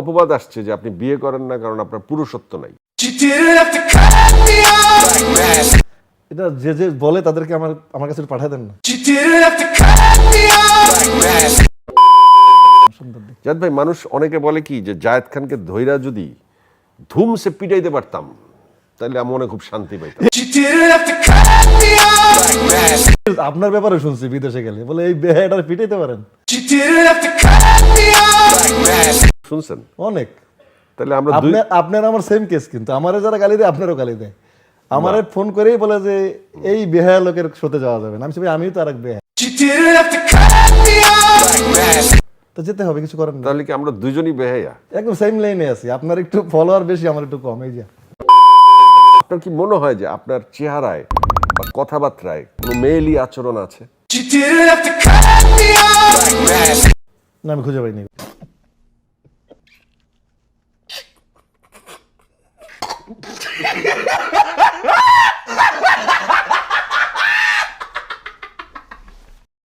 অপবাদ আসছে যে আপনি বিয়ে করেন না কারণ আপনার পুরুষত্ব নাই. এটা যে যে বলে তাদেরকে আমার আমার কাছে পাঠিয়ে দেন না। জাদ ভাই মানুষ অনেকে বলে কি যে জায়েদ খানকে ধৈরা যদি ধুমসে পিটাইতে পারতাম তাহলে আমি মনে খুব শান্তি পাইতাম. আপনার ব্যাপারে শুনছি বিদেশে গেলে বলে এই বেহাটার পিটাইতে পারেন শুনছেন? অনেক। তাহলে আমরা আপনার আপনার আমার সেম কেস কিন্তু। আমারে যারা গালি দেয় আপনারও গালি দেয়। আমারে ফোন করেই বলে যে এই বেহায়া লোকের সাথে যাওয়া যাবে না। আমি আমিও তো আর এক বেহায়া. তো যেতে হবে কিছু করেন তাহলে কি আমরা দুজনই বেহাইয়া একদম সেম লাইনে আছি। আপনার একটু ফলোয়ার বেশি আমার একটু কম এই যে। আপনার কি মনে হয় যে আপনার চেহারায় বা কথাবার্তায় কোনো মেয়েলি আচরণ আছে. না আমি খুঁজে পাইনি। Yeah.